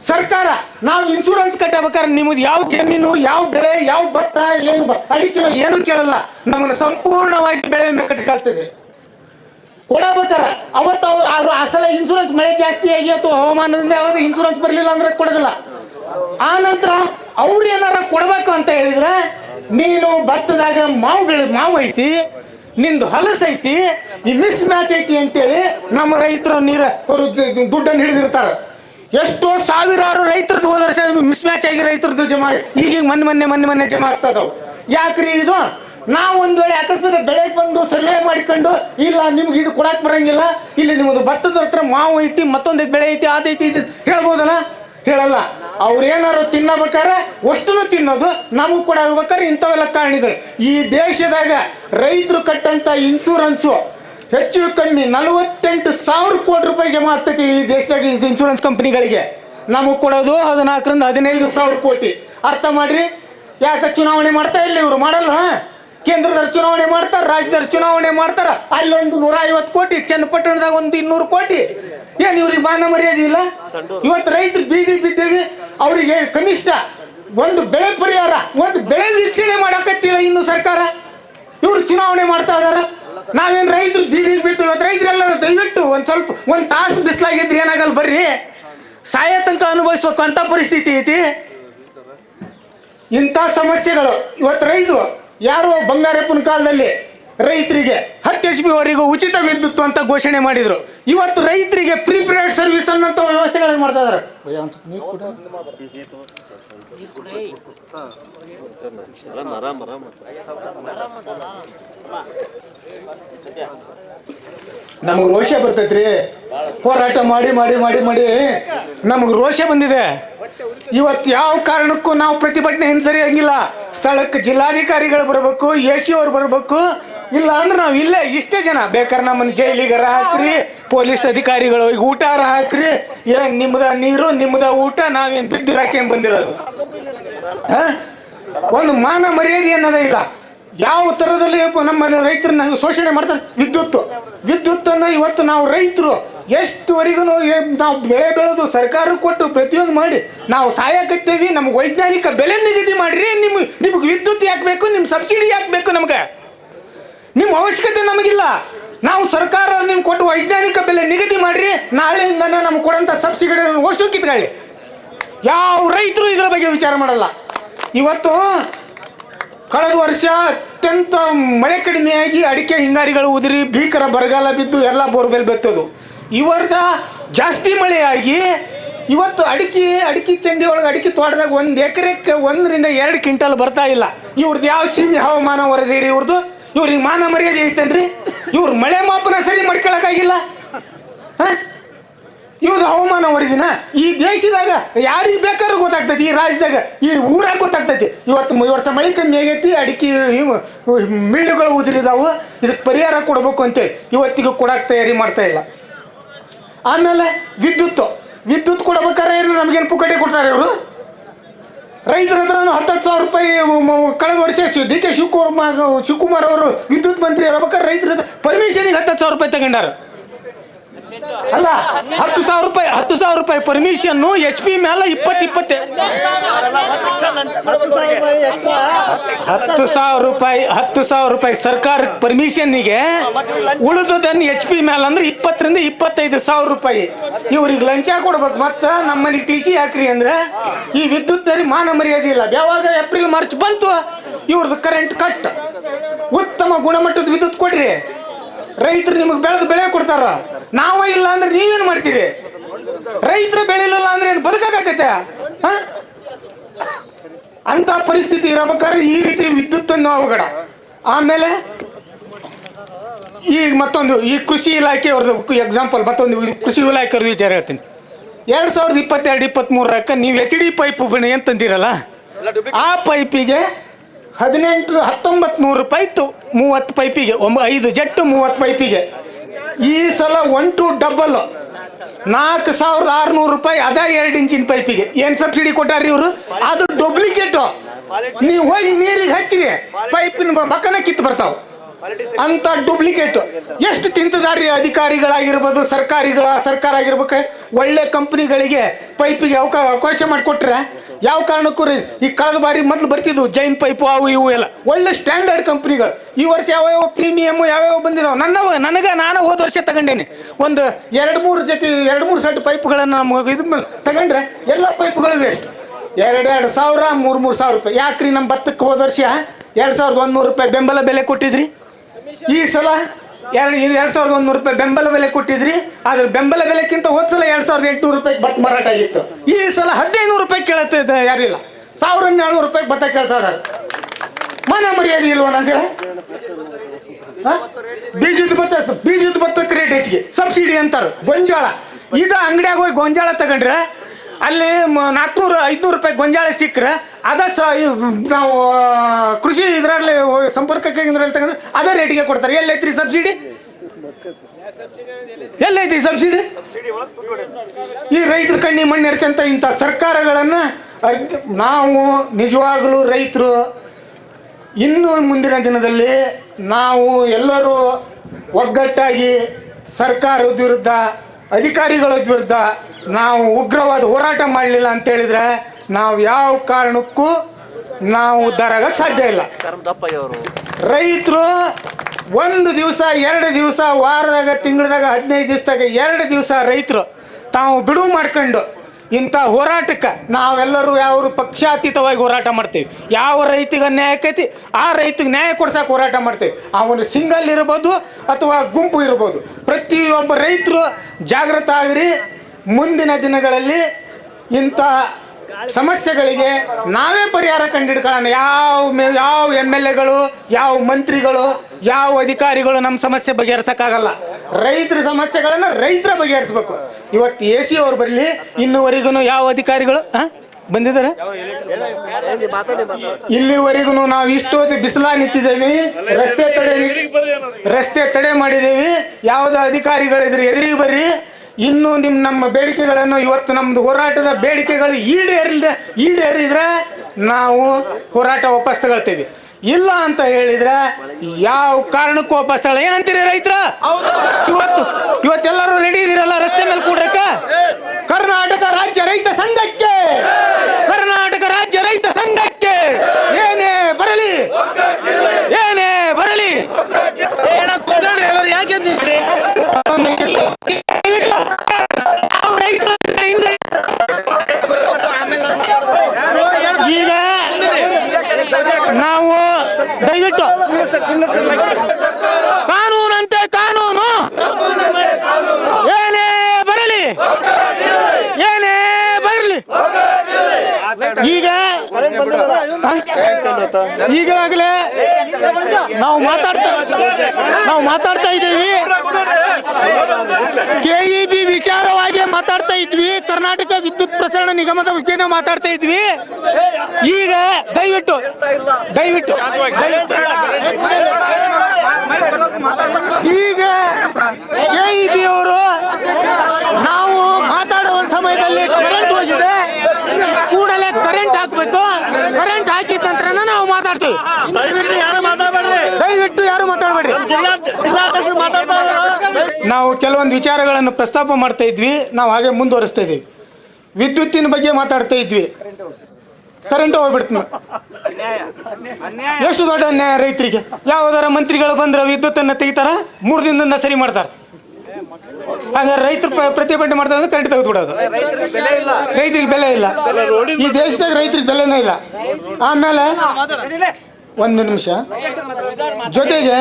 Speaker 1: ಸರ್ಕಾರ, ನಾವು ಇನ್ಶೂರೆನ್ಸ್ ಕಟ್ಟಬೇಕಾದ್ರೆ ನಿಮ್ಮದು ಯಾವ ಜಮೀನು, ಯಾವ ಬೆಳೆ, ಯಾವ ಭತ್ತ, ಏನು ಅಡಿಕೆ, ಏನು ಕೇಳಲ್ಲ. ನಮ್ಮನ್ನು ಸಂಪೂರ್ಣವಾಗಿ ಬೆಳೆ ಕಟ್ಟಿಸ್ಕೊಳ್ತದೆ ಕೊಡಬೇಕಾರ. ಅವತ್ತು ಅವ್ರು ಅವ್ರು ಆ ಸಲ ಇನ್ಸೂರೆನ್ಸ್ ಮಳೆ ಜಾಸ್ತಿ ಆಗಿ ಅಥವಾ ಹವಾಮಾನದಿಂದ ಅವ್ರ ಇನ್ಸೂರೆನ್ಸ್ ಬರಲಿಲ್ಲ ಅಂದ್ರೆ ಕೊಡೋದಿಲ್ಲ. ಆ ನಂತರ ಅವ್ರು ಏನಾರ ಕೊಡಬೇಕು ಅಂತ ಹೇಳಿದ್ರೆ, ನೀನು ಭತ್ತದಾಗ ಮಾವು ಬೆಳೆ ಮಾವು ಐತಿ, ನಿಂದು ಹಲಸು ಐತಿ, ಈ ಮಿಸ್ ಮ್ಯಾಚ್ ಐತಿ ಅಂತೇಳಿ ನಮ್ಮ ರೈತರು ನೀರ ಅವರು ದುಡ್ಡನ್ನು ಹಿಡಿದಿರ್ತಾರೆ. ಎಷ್ಟೋ ಸಾವಿರಾರು ರೈತರದ್ದು ಹೋದ ಮಿಸ್ ಮ್ಯಾಚ್ ಆಗಿ ರೈತರದ್ದು ಜಮಾ ಈಗೀಗ ಮೊನ್ನೆ ಮೊನ್ನೆ ಮೊನ್ನೆ ಮೊನ್ನೆ ಜಮಾ ಆಗ್ತದವು ಯಾಕ್ರಿ ಇದು? ನಾವು ಒಂದ್ ವೇಳೆ ಅಕಸ್ಮಾತ್ ಬೆಳೆಗೆ ಬಂದು ಸರ್ವೆ ಮಾಡಿಕೊಂಡು, ಇಲ್ಲ, ನಿಮ್ಗೆ ಇದು ಕೊಡಕ್ ಬರಂಗಿಲ್ಲ, ಇಲ್ಲಿ ನಿಮ್ಮದು ಭತ್ತದ ಹತ್ರ ಮಾವು ಐತಿ, ಮತ್ತೊಂದು ಬೆಳೆ ಐತಿ ಅದೈತಿ ಐತಿ ಹೇಳ್ಬೋದಲ್ಲ? ಹೇಳಲ್ಲ. ಅವ್ರು ಏನಾರು ತಿನ್ನಬೇಕಾರೆ ಅಷ್ಟನ್ನು ತಿನ್ನೋದು ನಮಗ್ ಕೂಡ ಆಗ್ಬೇಕಾದ್ರೆ ಇಂಥವೆಲ್ಲ ಕಾರಣಗಳು. ಈ ದೇಶದಾಗ ರೈತರು ಕಟ್ಟಂತ ಇನ್ಸೂರೆನ್ಸು ಹೆಚ್ಚು ಕಮ್ಮಿ ನಲವತ್ತೆಂಟು ಸಾವಿರ ಕೋಟಿ ರೂಪಾಯಿ ಜಮಾ ಆಗ್ತೈತಿ ಈ ದೇಶದಾಗ ಇದು ಇನ್ಸೂರೆನ್ಸ್ ಕಂಪ್ನಿಗಳಿಗೆ ನಮಗೆ ಕೊಡೋದು ಹದಿನಾಲ್ಕರಿಂದ ಹದಿನೈದು ಸಾವಿರ ಕೋಟಿ. ಅರ್ಥ ಮಾಡ್ರಿ? ಯಾಕೆ ಚುನಾವಣೆ ಮಾಡ್ತಾ ಇಲ್ಲ ಇವರು? ಮಾಡಲ್ಲ ಕೇಂದ್ರದವ್ರು ಚುನಾವಣೆ ಮಾಡ್ತಾರ ರಾಜ್ಯದ ಚುನಾವಣೆ ಮಾಡ್ತಾರ. ಅಲ್ಲೊಂದು ನೂರ ಐವತ್ತು ಕೋಟಿ, ಚನ್ನಪಟ್ಟಣದಾಗ ಒಂದು ಇನ್ನೂರು ಕೋಟಿ. ಏನ್ ಇವ್ರಿಗೆ ಮಾನ ಮರ್ಯಾದೆ ಇಲ್ಲ? ಇವತ್ತು ರೈತರು ಬೀದಿ ಬಿದ್ದೇವೆ ಅವ್ರಿಗೆ ಕನಿಷ್ಠ ಒಂದು ಬೆಳೆ ಪರಿಹಾರ, ಒಂದು ಬೆಳೆ ವೀಕ್ಷಣೆ ಮಾಡಕತ್ತಿಲ್ಲ ಇನ್ನು ಸರ್ಕಾರ. ಇವ್ರು ಚುನಾವಣೆ ಮಾಡ್ತಾ ಇದಾರ. ನಾವೇನ್ ರೈತರು ಬೀದಿ ಬಿದ್ದು, ಇವತ್ತು ರೈತರೆಲ್ಲ ದಯವಿಟ್ಟು ಒಂದ್ ಸ್ವಲ್ಪ, ಒಂದ್ ತಾಸು ಬಿಸಿಲಾಗಿದ್ರೆ ಏನಾಗಲ್ಲ ಬರ್ರಿ. ಸಾಯ ತನಕ ಅನುಭವಿಸ್ಬೇಕು ಅಂತ ಪರಿಸ್ಥಿತಿ ಐತಿ. ಇಂಥ ಸಮಸ್ಯೆಗಳು ಇವತ್ತು ರೈತರು ಯಾರು ಬಂಗಾರಪ್ಪನ ಕಾಲದಲ್ಲಿ ರೈತರಿಗೆ ಹತ್ತು ಎಚ್ ಪಿ ವರೆಗೂ ಉಚಿತ ವಿದ್ಯುತ್ ಅಂತ ಘೋಷಣೆ ಮಾಡಿದ್ರು. ಇವತ್ತು ರೈತರಿಗೆ ಪ್ರಿಪೇರ್ಡ್ ಸರ್ವಿಸ್ ಅನ್ನೋ ವ್ಯವಸ್ಥೆಗಳನ್ನು ಮಾಡ್ತಾ ಇದಾರೆ ನಮಗೆ ರೋಷ ಬರ್ತೈತ್ರಿ. ಹೋರಾಟ ಮಾಡಿ ಮಾಡಿ ಮಾಡಿ ಮಾಡಿ. ನಮಗೆ ರೋಷ ಬಂದಿದೆ. ಇವತ್ತು ಯಾವ ಕಾರಣಕ್ಕೂ ನಾವು ಪ್ರತಿಭಟನೆ ಹಿಂಸರಿಯಂಗಿಲ್ಲ. ಸ್ಥಳಕ್ಕೆ ಜಿಲ್ಲಾಧಿಕಾರಿಗಳು ಬರಬೇಕು, ಎ ಸಿ ಅವ್ರು ಬರಬೇಕು. ಇಲ್ಲ ಅಂದ್ರೆ ನಾವು ಇಲ್ಲೇ ಇಷ್ಟೇ ಜನ. ಬೇಕಾದ್ರೆ ನಮ್ಮನ್ನ ಜೈಲಿಗಾರ ಹಾಕ್ರಿ, ಪೊಲೀಸ್ ಅಧಿಕಾರಿಗಳು ಈಗ ಊಟಾರ ಹಾಕ್ರಿ. ಏನ್ ನಿಮ್ದ ನೀರು, ನಿಮ್ದ ಊಟ, ನಾವೇನ್ ಬಿದ್ದಿರಾಕೇನ್ ಬಂದಿರೋದು? ಒಂದು ಮಾನ ಮರ್ಯಾದೆ ಅನ್ನೋದೇ ಇಲ್ಲ. ಯಾವ ತರದಲ್ಲಿ ನಮ್ಮ ರೈತರನ್ನ ಶೋಷಣೆ ಮಾಡ್ತಾರೆ. ವಿದ್ಯುತ್ ವಿದ್ಯುತ್ತನ್ನು ಇವತ್ತು ನಾವು ರೈತರು ಎಷ್ಟುವರೆಗೂ ನಾವು ಬೆಳೆ ಬೆಳೆದು ಸರ್ಕಾರ ಕೊಟ್ಟು ಪ್ರತಿಯೊಂದು ಮಾಡಿ ನಾವು ಸಾಯಕತ್ತೇವಿ, ನಮ್ಗೆ ವೈಜ್ಞಾನಿಕ ಬೆಲೆ ನಿಗದಿ ಮಾಡ್ರಿ, ನಿಮ್ ನಿಮ್ಗೆ ವಿದ್ಯುತ್ ಯಾಕೆ ಬೇಕು ನಿಮ್ಮ ಸಬ್ಸಿಡಿ ಯಾಕೆ ಬೇಕು ನಮ್ಗೆ? ನಿಮ್ಮ ಅವಶ್ಯಕತೆ ನಮಗಿಲ್ಲ. ನಾವು ಸರ್ಕಾರ ನಿಮ್ಗೆ ಕೊಟ್ಟು ವೈಜ್ಞಾನಿಕ ಬೆಲೆ ನಿಗದಿ ಮಾಡ್ರಿ, ನಾಳೆಯಿಂದ ನಮ್ಗೆ ಕೊಡೋಂಥ ಸಬ್ಸಿಡಿ ಅಷ್ಟು ಕಿತ್ಕೊಳ್ಳಿ ಯಾವ ರೈತರು ಇದರ ಬಗ್ಗೆ ವಿಚಾರ ಮಾಡಲ್ಲ. ಇವತ್ತು ಕಳೆದ ವರ್ಷ ಅತ್ಯಂತ ಮಳೆ ಕಡಿಮೆಯಾಗಿ ಅಡಿಕೆ ಹಿಂಗಾರಿಗಳು ಉದುರಿ, ಭೀಕರ ಬರಗಾಲ ಬಿದ್ದು ಎಲ್ಲ ಬೋರ್ವೆಲ್ ಬೆತ್ತದು. ಈ ಜಾಸ್ತಿ ಮಳೆಯಾಗಿ ಇವತ್ತು ಅಡಿಕೆ ಅಡಿಕೆ ಚಂಡಿ ಒಳಗೆ ಅಡಿಕೆ ತೋಟದಾಗ ಒಂದು ಎಕರೆಕ್ಕೆ ಒಂದರಿಂದ ಎರಡು ಕ್ವಿಂಟಲ್ ಬರ್ತಾ ಇಲ್ಲ. ಇವ್ರದ್ದು ಯಾವ ಸೀಮೆ ಹವಾಮಾನ ವರದಿ ರೀ ಇವ್ರದ್ದು? ಇವ್ರಿಗೆ ಮಾನ ಮರ್ಯಾದೆ ಐತೇನ್ರಿ? ಇವ್ರ ಮಳೆ ಮಾಪನ ಸರಿ ಮಾಡ್ಕೊಳಕ್ಕಾಗಿಲ್ಲ. ಹಾಂ? ಇವ್ದು ಹವಾಮಾನ ವರದಿನ? ಈ ದೇಶದಾಗ ಯಾರಿಗೆ ಬೇಕಾದ್ರೂ ಗೊತ್ತಾಗ್ತೈತಿ ಈ ರಾಜ್ಯದಾಗ, ಈ ಊರಾಗ ಗೊತ್ತಾಗ್ತೈತಿ ಇವತ್ತು ಈ ವರ್ಷ ಮಳೆ ಕಮ್ಮಿ ಆಗೈತಿ, ಅಡಿಕೆ ಮಿಳ್ಳುಗಳು ಉದುರಿದಾವು, ಇದಕ್ಕೆ ಪರಿಹಾರ ಕೊಡಬೇಕು ಅಂತೇಳಿ. ಇವತ್ತಿಗೂ ಕೊಡಕ್ಕೆ ತಯಾರಿ ಮಾಡ್ತಾ ಇಲ್ಲ. ಆಮೇಲೆ ವಿದ್ಯುತ್ ವಿದ್ಯುತ್ ಕೊಡ್ಬೇಕಾದ್ರೆ ಏನು ನಮಗೇನು ಪುಕ್ಕಟ್ಟೆ ಕೊಟ್ಟಾರೆ ಇವರು ರೈತರ ಹತ್ರನೂ ಹತ್ತತ್ತು ಸಾವಿರ ರೂಪಾಯಿ ಕಳೆದ ವರ್ಷ ಡಿ ಕೆ ಶಿವಕುಮಾರ್ ಶಿವಕುಮಾರ್ ಅವರು ವಿದ್ಯುತ್ ಮಂತ್ರಿ ಹೇಳ್ಬೇಕಾದ್ರೆ ರೈತರ ಹತ್ರ ಹತ್ತು ಹತ್ತತ್ತು ಸಾವಿರ ರೂಪಾಯಿ ತಗೊಂಡಾರ. ಅಲ್ಲ, ಹತ್ತು ಸಾವಿರ ರೂಪಾಯಿ, ಹತ್ತು ಸಾವಿರ ರೂಪಾಯಿ ಪರ್ಮಿಷನ್ ಎಚ್ ಪಿ ಮೇಲೆ ಇಪ್ಪತ್ತು, ಇಪ್ಪತ್ತೆ. ಹತ್ತು ಸಾವಿರ ರೂಪಾಯಿ, ಹತ್ತು ಸಾವಿರ ರೂಪಾಯಿ ಸರ್ಕಾರ ಪರ್ಮಿಷನ್ನಿಗೆ ಉಳಿದದನ್ನು ಎಚ್ ಪಿ ಮೇಲೆ ಅಂದ್ರೆ ಇಪ್ಪತ್ತರಿಂದ ಇಪ್ಪತ್ತೈದು ಸಾವಿರ ರೂಪಾಯಿ. ಇವ್ರಿಗೆ ಲಂಚ ಕೊಡ್ಬೇಕು, ಮತ್ತೆ ಮನೆಗೆ ಟಿ ಸಿ ಹಾಕ್ರಿ ಅಂದ್ರೆ ಈ ವಿದ್ಯುತ್ ದರಿ ಮಾನ ಮರ್ಯಾದೆ ಇಲ್ಲ. ಯಾವಾಗ ಏಪ್ರಿಲ್ ಮಾರ್ಚ್ ಬಂತು, ಇವ್ರದ್ದು ಕರೆಂಟ್ ಕಟ್ ಉತ್ತಮ ಗುಣಮಟ್ಟದ ವಿದ್ಯುತ್ ಕೊಡ್ರಿ. ರೈತರು ನಿಮಗೆ ಬೆಳೆದ ಬೆಳೆ ಕೊಡ್ತಾರ. ನಾವ ಇಲ್ಲ ಅಂದ್ರೆ ನೀವೇನು ಮಾಡ್ತೀರಿ? ರೈತರು ಬೆಳಿಲಿಲ್ಲ ಅಂದ್ರೆ ಏನು ಬದುಕಾಗತ್ತೆ ಹಾ? ಅಂತ ಪರಿಸ್ಥಿತಿ ಇರಬೇಕಾದ್ರೆ ಈ ರೀತಿ ವಿದ್ಯುತ್ ಅನ್ನೋ ಅವಘಡ ಆಮೇಲೆ ಈಗ ಮತ್ತೊಂದು ಈ ಕೃಷಿ ಇಲಾಖೆಯವ್ರದ್ದು ಎಕ್ಸಾಂಪಲ್ ಮತ್ತೊಂದು ಕೃಷಿ ಇಲಾಖೆಯವ್ರದ್ದು ವಿಚಾರ ಹೇಳ್ತೀನಿ. ಎರಡು ಸಾವಿರದ ಇಪ್ಪತ್ತೆರಡು ಇಪ್ಪತ್ತ್ಮೂರಕ್ಕೆ ನೀವು ಎಚ್ ಡಿ ಪೈಪ್ ಏನು ತಂದಿರಲ್ಲ? ಆ ಪೈಪಿಗೆ ಹದಿನೆಂಟು ಹತ್ತೊಂಬತ್ತು ನೂರು ರೂಪಾಯಿ ಇತ್ತು. ಮೂವತ್ತು ಪೈಪಿಗೆ ಒಂಬ ಐದು ಜಟ್ಟು ಮೂವತ್ತು ಪೈಪಿಗೆ ಈ ಸಲ ಒನ್ ಟು ಡಬಲ್ ನಾಲ್ಕು ಸಾವಿರದ ಆರುನೂರು ರೂಪಾಯಿ, ಅದ ಎರಡು ಇಂಚಿನ ಪೈಪಿಗೆ. ಏನು ಸಬ್ಸಿಡಿ ಕೊಟ್ಟಾರಿ ಇವರು? ಅದು ಡೂಪ್ಲಿಕೇಟು ನೀವು ಹೋಗಿ ನೀರಿಗೆ ಹಚ್ಚಿರಿ, ಪೈಪಿನ ಮಕ್ಕನ ಕಿತ್ತು ಬರ್ತಾವೆ. ಅಂತ ಡೂಪ್ಲಿಕೇಟ್ ಎಷ್ಟು ತಿಂತದಾರಿ ಅಧಿಕಾರಿಗಳಾಗಿರ್ಬೋದು, ಸರ್ಕಾರಿಗಳ, ಸರ್ಕಾರ ಆಗಿರ್ಬೇಕು, ಒಳ್ಳೆ ಕಂಪ್ನಿಗಳಿಗೆ ಪೈಪಿಗೆ ಅವಕಾಶ ಮಾಡಿಕೊಟ್ರೆ ಯಾವ ಕಾರಣಕ್ಕೂ ರೀ? ಈ ಕಳೆದ ಬಾರಿ ಮೊದಲು ಬರ್ತಿದ್ವು, ಜೈನ್ ಪೈಪು, ಅವು ಇವು ಎಲ್ಲ. ಒಳ್ಳೆ ಸ್ಟ್ಯಾಂಡರ್ಡ್ ಕಂಪ್ನಿಗಳು. ಈ ವರ್ಷ ಯಾವ್ಯಾವ ಪ್ರೀಮಿಯಮ್ ಯಾವ್ಯಾವ ಬಂದಿದಾವೆ? ನನ್ನ ನನಗೆ ನಾನು ಹೋದ ವರ್ಷ ತಗೊಂಡೇನೆ. ಒಂದು ಎರಡು ಮೂರು ಜೊತೆ, ಎರಡು ಮೂರು ಸೆಟ್ ಪೈಪ್ಗಳನ್ನು ನಮಗೆ ಇದು ಮೇಲೆ ತಗೊಂಡ್ರೆ ಎಲ್ಲ ಪೈಪ್ಗಳು ವೇಸ್ಟ್ ಎರಡು ಎರಡು ಸಾವಿರ, ಮೂರು ಮೂರು ಸಾವಿರ ರೂಪಾಯಿ. ಯಾಕ್ರಿ ನಮ್ಮ ಭತ್ತಕ್ಕೆ ಹೋದ ವರ್ಷ? ಎರಡು ಸಾವಿರದ ಒಂದು ನೂರು ರೂಪಾಯಿ ಬೆಂಬಲ ಬೆಲೆ ಕೊಟ್ಟಿದ್ರಿ? ಈ ಸಲ ಎರಡು ಎರಡು ಸಾವಿರದ ಒಂದೂರು ರೂಪಾಯಿ ಬೆಂಬಲ ಬೆಲೆ ಕೊಟ್ಟಿದ್ರಿ, ಆದ್ರೆ ಬೆಂಬಲ ಬೆಲೆಕ್ಕಿಂತ ಹೋದ್ ಸಲ ಎರಡು ಸಾವಿರದ ಎಂಟುನೂರು ರೂಪಾಯಿ ಭತ್ತ ಮಾರಾಟ ಆಗಿತ್ತು. ಈ ಸಲ ಹದಿನೈದು ರೂಪಾಯಿ ಕೇಳುತ್ತೆ ಯಾರಿಲ್ಲ ಸಾವಿರದ ಏಳ್ನೂರು ರೂಪಾಯಿ ಭತ್ತ ಕೇಳ್ತಾ ಇದಾರೆ. ಮನ ಮರ್ಯಾದೆ ಇಲ್ವ ನಂಗೆ? ಬೀಜದ ಭತ್ತ, ಬೀಜದ ಭತ್ತಕ್ಕೆ ರೇಟ್ ಹೆಚ್ಚಿಗೆ. ಸಬ್ಸಿಡಿ ಅಂತಾರೆ, ಗೊಂಜಾಳ. ಇದು ಅಂಗಡಿಯಾಗ ಹೋಗಿ ಗೊಂಜಾಳ ತಗೊಂಡ್ರೆ ಅಲ್ಲಿ ನಾಲ್ಕುನೂರು ಐದುನೂರು ರೂಪಾಯಿ ಗೊಂಜಾಳ ಸಿಕ್ಕರೆ, ಅದ ಸ ನಾವು ಕೃಷಿ ಇದರಲ್ಲಿ ಸಂಪರ್ಕ ಕೇಂದ್ರದಲ್ಲಿ ತಗೊಂಡ್ರೆ ಅದೇ ರೇಟಿಗೆ ಕೊಡ್ತಾರೆ. ಎಲ್ಲೈತ್ರಿ ಸಬ್ಸಿಡಿ? ಎಲ್ಲೈತಿ ಸಬ್ಸಿಡಿ? ಈ ರೈತರ ಕಣ್ಣಿ ಮಣ್ಣು ಎರ್ಚಂತ ಇಂಥ ಸರ್ಕಾರಗಳನ್ನು ನಾವು ನಿಜವಾಗಲೂ ರೈತರು, ಇನ್ನು ಮುಂದಿನ ದಿನದಲ್ಲಿ ನಾವು ಎಲ್ಲರೂ ಒಗ್ಗಟ್ಟಾಗಿ ಸರ್ಕಾರದ ವಿರುದ್ಧ ಅಧಿಕಾರಿಗಳ ವಿರುದ್ಧ ನಾವು ಉಗ್ರವಾದ ಹೋರಾಟ ಮಾಡಲಿಲ್ಲ ಅಂತ ಹೇಳಿದ್ರೆ ನಾವು ಯಾವ ಕಾರಣಕ್ಕೂ ನಾವು ಉದ್ಧಾರ ಆಗಕ್ಕೆ ಸಾಧ್ಯ ಇಲ್ಲ. ರೈತರು ಒಂದು ದಿವಸ ಎರಡು ದಿವಸ ವಾರದಾಗ ತಿಂಗಳದಾಗ ಹದಿನೈದು ದಿವಸದಾಗ ಎರಡು ದಿವಸ ರೈತರು ತಾವು ಬಿಡುವು ಮಾಡ್ಕೊಂಡು ಇಂಥ ಹೋರಾಟಕ್ಕೆ ನಾವೆಲ್ಲರೂ ಯಾವ ಪಕ್ಷಾತೀತವಾಗಿ ಹೋರಾಟ ಮಾಡ್ತೇವೆ. ಯಾವ ರೈತಿಗೆ ನ್ಯಾಯ ಆಕೈತಿ, ಆ ರೈತಿಗೆ ನ್ಯಾಯ ಕೊಡ್ಸಕ್ಕೆ ಹೋರಾಟ ಮಾಡ್ತೀವಿ. ಅವನು ಸಿಂಗಲ್ ಇರ್ಬೋದು ಅಥವಾ ಗುಂಪು ಇರ್ಬೋದು. ಪ್ರತಿಯೊಬ್ಬ ರೈತರು ಜಾಗೃತ ಆಗಿರಿ. ಮುಂದಿನ ದಿನಗಳಲ್ಲಿ ಇಂಥ ಸಮಸ್ಯೆಗಳಿಗೆ ನಾವೇ ಪರಿಹಾರ ಕಂಡಿಡ್ಕೊಳ್ಳೋಣ. ಯಾವ ಯಾವ ಎಂ ಎಲ್ ಎಗಳು, ಯಾವ ಮಂತ್ರಿಗಳು ಯಾವ ಅಧಿಕಾರಿಗಳು ನಮ್ಮ ಸಮಸ್ಯೆ ಬಗೆಹರಿಸಕ್ಕಾಗಲ್ಲ? ರೈತರ ಸಮಸ್ಯೆಗಳನ್ನು ರೈತರ ಬಗೆಹರಿಸ್ಬೇಕು. ಇವತ್ತು ಎ ಸಿ ಅವ್ರು ಬರಲಿ ಇನ್ನುವರೆಗೂ ಯಾವ ಅಧಿಕಾರಿಗಳು? ಬಂದಿದ್ದಾರೆ? ಇಲ್ಲಿವರೆಗೂ ನಾವು ಇಷ್ಟೊತ್ತು ಬಿಸಿಲ ನಿಂತಿದ್ದೇವೆ. ರಸ್ತೆ ತಡೆ ರಸ್ತೆ ತಡೆ ಮಾಡಿದ್ದೇವೆ. ಯಾವುದೇ ಅಧಿಕಾರಿಗಳಿದ್ರೆ ಎದುರಿಗೆ ಬರ್ರಿ. ಇನ್ನು ನಿಮ್ಮ ನಮ್ಮ ಬೇಡಿಕೆಗಳನ್ನು ಇವತ್ತು ನಮ್ದು ಹೋರಾಟದ ಬೇಡಿಕೆಗಳು ಈಡೇರಿಲ್ದ, ಈಡೇರಿದ್ರೆ ನಾವು ಹೋರಾಟ ವಾಪಸ್ ತಗೊಳ್ತೀವಿ. ಇಲ್ಲ ಅಂತ ಹೇಳಿದ್ರೆ ಯಾವ ಕಾರಣಕ್ಕೂ ತಗೊಳ್ಳ ಏನಂತೀರಿ ರೈತರ ಇವತ್ತು ಇವತ್ತೆಲ್ಲರೂ ರೆಡಿ ಇದೀರಲ್ಲ ರಸ್ತೆ ಮೇಲೆ ಕೂಡ್ರಕ್ಕ ಕರ್ನಾಟಕ ರಾಜ್ಯ ರೈತ ಸಂಘಕ್ಕೆ ಕರ್ನಾಟಕ ರಾಜ್ಯ ರೈತ ಸಂಘಕ್ಕೆ ಏನೇ ಬರಲಿ ಏನೇ ಬರಲಿ ಈಗ ನಾವು ದಯವಿಟ್ಟು ಕಾನೂನಂತೆ ಕಾನೂನು ಏನೇ ಬರಲಿ ಏನೇ ಬರಲಿ ಈಗ ಈಗಾಗಲೇ ನಾವು ಮಾತಾಡ್ತಾ ನಾವು ಮಾತಾಡ್ತಾ ಇದ್ದೀವಿ. ಕೆ ಇ ಬಿ ವಿಚಾರವಾಗಿ ಮಾತಾಡ್ತಾ ಇದ್ವಿ. ಕರ್ನಾಟಕ ವಿದ್ಯುತ್ ಪ್ರಸರಣ ನಿಗಮದ ಬಗ್ಗೆ ಮಾತಾಡ್ತಾ ಇದ್ವಿ. ಈಗ ದಯವಿಟ್ಟು ದಯವಿಟ್ಟು ಈಗ ಕೆ ಇ ಬಿ ಅವರು ನಾವು ಮಾತಾಡುವ ಒಂದು ಸಮಯದಲ್ಲಿ ಕರೆಂಟ್ ಹೋಗಿದೆ. ಕರೆಂಟ್ ಹಾಕ್ಬೇಕು. ನಂತರ ನಾವು ಮಾತಾಡ್ತೀವಿ.
Speaker 3: ದಯವಿಟ್ಟು ಯಾರು ಮಾತಾಡಬೇಡ್ರಿ
Speaker 1: ದಯವಿಟ್ಟು ಯಾರು ಮಾತಾಡಬೇಡ್ರಿ ನಾವು ಕೆಲವೊಂದು ವಿಚಾರಗಳನ್ನು ಪ್ರಸ್ತಾಪ ಮಾಡ್ತಾ ಇದ್ವಿ. ನಾವು ಹಾಗೆ ಮುಂದುವರಿಸ್ತಾ ಇದ್ದೀವಿ ವಿದ್ಯುತ್ತಿನ ಬಗ್ಗೆ ಮಾತಾಡ್ತಾ ಇದ್ವಿ. ಕರೆಂಟ್ ಹೋಗ್ಬಿಡ್ತೀನಿ ಎಷ್ಟು ದೊಡ್ಡ ಅನ್ಯಾಯ ರೈತರಿಗೆ. ಯಾವ್ದಾರ ಮಂತ್ರಿಗಳು ಬಂದ್ರೆ ವಿದ್ಯುತ್ತನ್ನು ತೆಗಿತಾರ? ಮೂರು ದಿನದಿಂದ ಸರಿ ಮಾಡ್ತಾರೆ. ಹಾಗಾದ್ರೆ ರೈತರು ಪ್ರ- ಪ್ರತಿಭಟನೆ ಮಾಡ್ತಾರೆ ಅಂದ್ರೆ ಕರೆಂಟ್ ತೆಗೆದುಬಿಡೋದು. ರೈತರಿಗೆ ಬೆಲೆ ಇಲ್ಲ. ಈ ದೇಶದಾಗ ರೈತರಿಗೆ ಬೆಲೆನೇ ಇಲ್ಲ. ಆಮೇಲೆ ಒಂದು ನಿಮಿಷ. ಜೊತೆಗೆ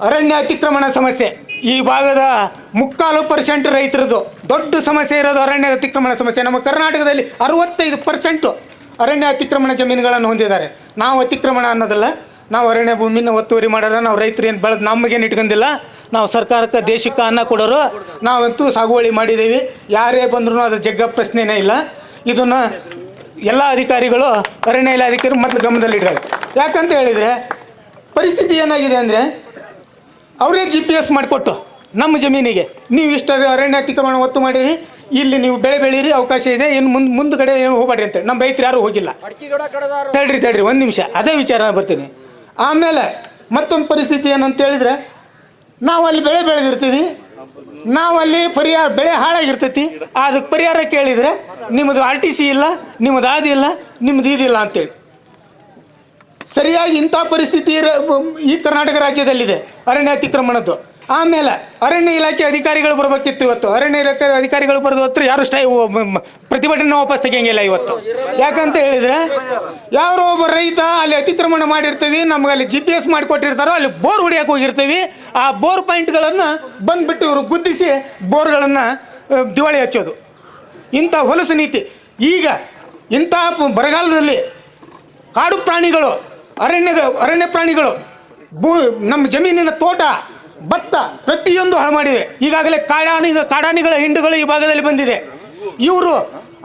Speaker 1: ಅರಣ್ಯ ಅತಿಕ್ರಮಣ ಸಮಸ್ಯೆ. ಈ ಭಾಗದ ಮುಕ್ಕಾಲು ಪರ್ಸೆಂಟ್ ರೈತರದು ದೊಡ್ಡ ಸಮಸ್ಯೆ ಇರೋದು ಅರಣ್ಯ ಅತಿಕ್ರಮಣ ಸಮಸ್ಯೆ. ನಮ್ಮ ಕರ್ನಾಟಕದಲ್ಲಿ ಅರವತ್ತೈದು ಪರ್ಸೆಂಟು ಅರಣ್ಯ ಅತಿಕ್ರಮಣ ಜಮೀನುಗಳನ್ನು ಹೊಂದಿದ್ದಾರೆ. ನಾವು ಅತಿಕ್ರಮಣ ಅನ್ನೋದಲ್ಲ, ನಾವು ಅರಣ್ಯ ಭೂಮಿನ ಒತ್ತುವರಿ ಮಾಡೋದ್ರೆ ನಾವು ರೈತರು ಏನು ಬೆಳೆದು ನಮಗೇನು ಇಟ್ಕೊಂಡಿಲ್ಲ ನಾವು ಸರ್ಕಾರಕ್ಕೆ ದೇಶಕ್ಕೆ ಅನ್ನ ಕೊಡೋರು, ನಾವಂತೂ ಸಾಗುವಳಿ ಮಾಡಿದ್ದೀವಿ. ಯಾರೇ ಬಂದ್ರೂ ಅದು ಜಗ್ಗ ಪ್ರಶ್ನೆನೇ ಇಲ್ಲ. ಇದನ್ನು ಎಲ್ಲ ಅಧಿಕಾರಿಗಳು, ಅರಣ್ಯ ಇಲಾಖೆಯರು ಮೊದಲು ಗಮನದಲ್ಲಿಡ್ತಾರೆ ಯಾಕಂತ ಹೇಳಿದರೆ, ಪರಿಸ್ಥಿತಿ ಏನಾಗಿದೆ ಅಂದರೆ, ಅವರೇ ಜಿ ಪಿ ಎಸ್ ಮಾಡಿಕೊಟ್ಟು ನಮ್ಮ ಜಮೀನಿಗೆ, ನೀವು ಇಷ್ಟ ಅರಣ್ಯ ಅತಿಕ್ರಮಣ ಒತ್ತು ಮಾಡಿರಿ, ಇಲ್ಲಿ ನೀವು ಬೆಳೆ ಬೆಳೀರಿ ಅವಕಾಶ ಇದೆ, ಇನ್ನು ಮುಂದೆ, ಮುಂದ್ಗಡೆ ಏನು ಹೋಗ್ಬೇಡ್ರಿ ಅಂತೇಳಿ. ನಮ್ಮ ರೈತರು ಯಾರು ಹೋಗಿಲ್ಲ. ತಡ್ರಿ ತಡ್ರಿ, ಒಂದು ನಿಮಿಷ, ಅದೇ ವಿಚಾರ ಬರ್ತೀನಿ. ಆಮೇಲೆ ಮತ್ತೊಂದು ಪರಿಸ್ಥಿತಿ ಏನಂತ ಹೇಳಿದ್ರೆ ನಾವು ಅಲ್ಲಿ ಬೆಳೆ ಬೆಳೆದಿರ್ತೀವಿ. ನಾವು ಅಲ್ಲಿ ಪರಿಹಾರ ಬೆಳೆ ಹಾಳಾಗಿರ್ತೈತಿ. ಅದಕ್ಕೆ ಪರಿಹಾರ ಕೇಳಿದರೆ ನಿಮ್ಮದು ಆರ್ ಟಿ ಸಿ ಇಲ್ಲ, ನಿಮ್ಮದು ಇಲ್ಲ, ನಿಮ್ಮದು ಇದಿಲ್ಲ ಅಂತೇಳಿ. ಸರಿಯಾಗಿ ಇಂಥ ಪರಿಸ್ಥಿತಿ ಈ ಕರ್ನಾಟಕ ರಾಜ್ಯದಲ್ಲಿದೆ ಅರಣ್ಯ ಅತಿಕ್ರಮಣದ್ದು ಆಮೇಲೆ ಅರಣ್ಯ ಇಲಾಖೆ ಅಧಿಕಾರಿಗಳು ಬರಬೇಕಿತ್ತು ಇವತ್ತು. ಅರಣ್ಯ ಇಲಾಖೆ ಅಧಿಕಾರಿಗಳು ಬರೆದು ಹತ್ರ ಯಾರು ಸ್ಟೈ ಪ್ರತಿಭಟನೆ ವಾಪಸ್ ತೆಗಿಯಂಗಿಲ್ಲ ಇವತ್ತು. ಯಾಕಂತ ಹೇಳಿದ್ರೆ, ಯಾರೋ ಒಬ್ಬ ರೈತ ಅಲ್ಲಿ ಅತಿಕ್ರಮಣ ಮಾಡಿರ್ತೀವಿ, ನಮ್ಗೆ ಅಲ್ಲಿ ಜಿ ಪಿ ಎಸ್ ಮಾಡಿಕೊಟ್ಟಿರ್ತಾರೋ, ಅಲ್ಲಿ ಬೋರ್ ಹೊಡಿಯಕ್ಕೆ ಹೋಗಿರ್ತೀವಿ. ಆ ಬೋರ್ ಪಾಯಿಂಟ್ಗಳನ್ನು ಬಂದ್ಬಿಟ್ಟು ಇವರು ಗುದ್ದಿಸಿ ಬೋರ್ಗಳನ್ನು ದಿವಾಳಿ ಹಚ್ಚೋದು. ಇಂಥ ಹೊಲಸು ನೀತಿ. ಈಗ ಇಂಥ ಬರಗಾಲದಲ್ಲಿ ಕಾಡು ಪ್ರಾಣಿಗಳು ಅರಣ್ಯ ಅರಣ್ಯ ಪ್ರಾಣಿಗಳು, ಭೂ ನಮ್ಮ ಜಮೀನಿನ ತೋಟ ಭತ್ತ ಪ್ರತಿಯೊಂದು ಹಾಳು ಮಾಡಿವೆ ಈಗಾಗಲೇ ಕಾಡಾಣಿ ಕಾಡಾನಿಗಳ ಹಿಂಡುಗಳು ಈ ಭಾಗದಲ್ಲಿ ಬಂದಿದೆ. ಇವರು